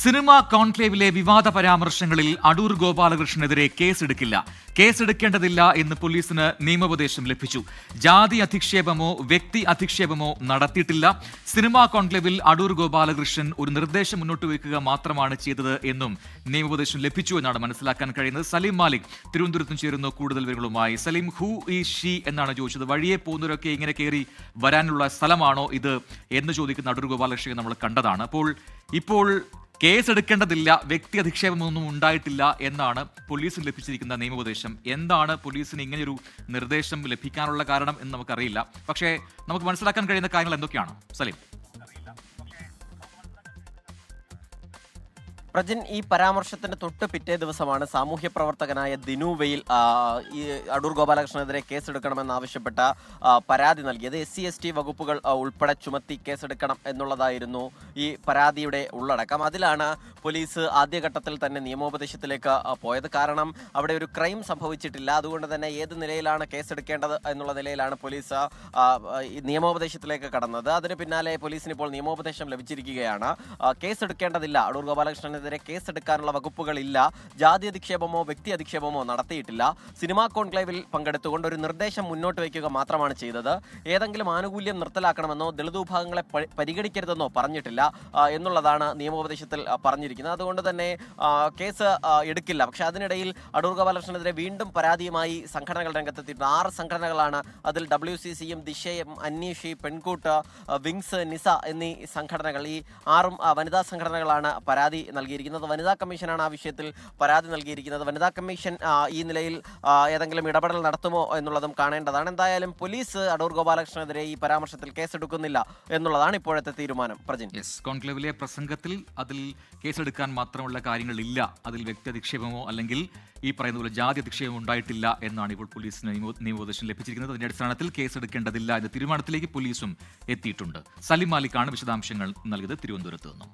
Cinema കോൺക്ലേവിലെ വിവാദ പരാമർശങ്ങളിൽ അടൂർ ഗോപാലകൃഷ്ണനെതിരെ കേസെടുക്കില്ല. കേസെടുക്കേണ്ടതില്ല എന്ന് പോലീസിന് നിയമോപദേശം ലഭിച്ചു. ജാതി അധിക്ഷേപമോ വ്യക്തി അധിക്ഷേപമോ നടത്തിയിട്ടില്ല. സിനിമാ കോൺക്ലേവിൽ അടൂർ ഗോപാലകൃഷ്ണൻ ഒരു നിർദ്ദേശം മുന്നോട്ട് വയ്ക്കുക മാത്രമാണ് ചെയ്തത് എന്നും നിയമോപദേശം ലഭിച്ചു എന്നാണ് മനസ്സിലാക്കാൻ കഴിയുന്നത്. സലീം മാലിക് തിരുവനന്തപുരത്തും ചേരുന്നു കൂടുതൽ വിവരങ്ങളുമായി. സലീം ഹൂ ഈ ഷീ എന്നാണ് ചോദിച്ചത്. വഴിയെ പോകുന്നവരൊക്കെ ഇങ്ങനെ കയറി വരാനുള്ള സ്ഥലമാണോ ഇത് എന്ന് ചോദിക്കുന്ന അടൂർ ഗോപാലകൃഷ്ണൻ നമ്മൾ കണ്ടതാണ്. അപ്പോൾ ഇപ്പോൾ കേസെടുക്കേണ്ടതില്ല വ്യക്തി അധിക്ഷേപമൊന്നും ഉണ്ടായിട്ടില്ല എന്നാണ് പോലീസിന് ലഭിച്ചിരിക്കുന്ന നിയമോപദേശം. എന്താണ് പോലീസിന് ഇങ്ങനെയൊരു നിർദ്ദേശം ലഭിക്കാനുള്ള കാരണം എന്ന് നമുക്കറിയില്ല. പക്ഷേ നമുക്ക് മനസ്സിലാക്കാൻ കഴിയുന്ന കാര്യങ്ങൾ എന്തൊക്കെയാണ്? സലീം. പ്രജിൻ ഈ പരാമർശത്തിന്റെ തൊട്ട് പിറ്റേ ദിവസമാണ് സാമൂഹ്യ പ്രവർത്തകനായ ദിനു വെയിൽ ആ, ഈ അടൂർ ഗോപാലകൃഷ്ണനെതിരെ കേസെടുക്കണമെന്നാവശ്യപ്പെട്ട പരാതി നൽകിയത്. എസ് സി എസ് ടി വകുപ്പുകൾ ഉൾപ്പെടെ ചുമത്തി കേസെടുക്കണം എന്നുള്ളതായിരുന്നു ഈ പരാതിയുടെ ഉള്ളടക്കം. അതിലാണ് പോലീസ് ആദ്യഘട്ടത്തിൽ തന്നെ നിയമോപദേശത്തിലേക്ക് പോയത്. കാരണം അവിടെ ഒരു ക്രൈം സംഭവിച്ചിട്ടില്ല. അതുകൊണ്ട് തന്നെ ഏത് നിലയിലാണ് കേസെടുക്കേണ്ടത് എന്നുള്ള നിലയിലാണ് പോലീസ് നിയമോപദേശത്തിലേക്ക് കടന്നത്. അതിന് പിന്നാലെ പോലീസിന് ഇപ്പോൾ നിയമോപദേശം ലഭിച്ചിരിക്കുകയാണ്. കേസെടുക്കേണ്ടതില്ല. അടൂർ ഗോപാലകൃഷ്ണനെതിരെ കേസെടുക്കാനുള്ള വകുപ്പുകളില്ല. ജാതി അധിക്ഷേപമോ വ്യക്തി അധിക്ഷേപമോ നടത്തിയിട്ടില്ല. സിനിമാ കോൺക്ലേവിൽ പങ്കെടുത്തുകൊണ്ട് ഒരു നിർദ്ദേശം മുന്നോട്ട് വയ്ക്കുക മാത്രമാണ് ചെയ്തത്. ഏതെങ്കിലും ആനുകൂല്യം നിർത്തലാക്കണമെന്നോ ദളിത് വിഭാഗങ്ങളെ പരിഗണിക്കരുതെന്നോ പറഞ്ഞിട്ടില്ല എന്നുള്ളതാണ് നിയമോപദേശത്തിൽ പറഞ്ഞിരിക്കുന്നത്. അതുകൊണ്ട് തന്നെ കേസ് എടുക്കില്ല. പക്ഷേ അതിനിടയിൽ അടൂർ ഗോപാലകൃഷ്ണനെതിരെ വീണ്ടും പരാതിയുമായി സംഘടനകൾ രംഗത്തെത്തിയിട്ടുണ്ട്. ആറ് സംഘടനകളാണ് അതിൽ ഡബ്ല്യു സി സിയും ദിശയും അന്വേഷി പെൺകൂട്ട് വിങ്സ് നിസ എന്നീ സംഘടനകൾ ഈ ആറും വനിതാ സംഘടനകളാണ് പരാതി നൽകിയിരിക്കുന്നത്. വനിതാ കമ്മീഷനാണ് ആ വിഷയത്തിൽ പരാതി നൽകിയിരിക്കുന്നത്. വനിതാ കമ്മീഷൻ ഈ നിലയിൽ ഏതെങ്കിലും ഇടപെടൽ നടത്തുമോ എന്നുള്ളതും കാണേണ്ടതാണ്. എന്തായാലും പോലീസ് അടൂർ ഗോപാലകൃഷ്ണനെതിരെ ഈ പരാമർശത്തിൽ കേസെടുക്കുന്നില്ല എന്നുള്ളതാണ് ഇപ്പോഴത്തെ തീരുമാനം. പ്രജിൻ. യെസ് കോൺക്ലേവിലെ പ്രസംഗത്തിൽ അതിൽ കേസെടുക്കാൻ മാത്രമുള്ള കാര്യങ്ങളില്ല. അതിൽ വ്യക്തി അധിക്ഷേപമോ അല്ലെങ്കിൽ ഈ പറയുന്ന പോലെ ജാതി അധിക്ഷേപം ഉണ്ടായിട്ടില്ല എന്നാണ് ഇപ്പോൾ പോലീസിന് നിയമോദേശം ലഭിച്ചിരിക്കുന്നത്. അതിന്റെ അടിസ്ഥാനത്തിൽ കേസെടുക്കേണ്ടതില്ല എന്ന തീരുമാനത്തിലേക്ക് പോലീസും എത്തിയിട്ടുണ്ട്. സലിം മാലിക്കാണ് വിശദാംശങ്ങൾ നൽകിയത്. തിരുവനന്തപുരത്ത് നിന്നും.